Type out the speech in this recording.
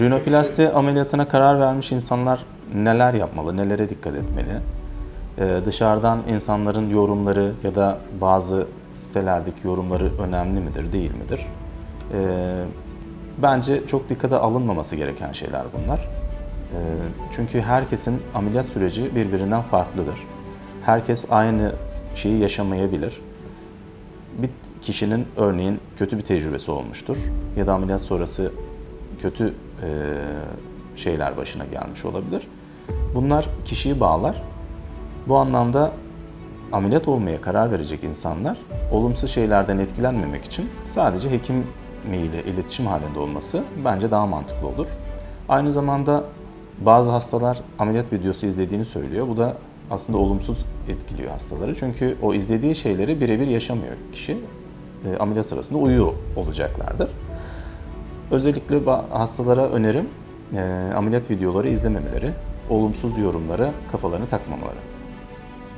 Rinoplasti ameliyatına karar vermiş insanlar neler yapmalı, nelere dikkat etmeli? Ee, dışarıdan insanların yorumları ya da bazı sitelerdeki yorumları önemli midir, değil midir? Ee, bence çok dikkate alınmaması gereken şeyler bunlar. Ee, çünkü herkesin ameliyat süreci birbirinden farklıdır. Herkes aynı şeyi yaşamayabilir. Bir kişinin örneğin kötü bir tecrübesi olmuştur ya da ameliyat sonrası kötü e, şeyler başına gelmiş olabilir. Bunlar kişiyi bağlar. Bu anlamda ameliyat olmaya karar verecek insanlar olumsuz şeylerden etkilenmemek için sadece hekim ile iletişim halinde olması bence daha mantıklı olur. Aynı zamanda bazı hastalar ameliyat videosu izlediğini söylüyor. Bu da aslında olumsuz etkiliyor hastaları. Çünkü o izlediği şeyleri birebir yaşamıyor kişi. E, ameliyat sırasında uyuyor olacaklardır. Özellikle hastalara önerim ameliyat videoları izlememeleri, olumsuz yorumlara kafalarını takmamaları.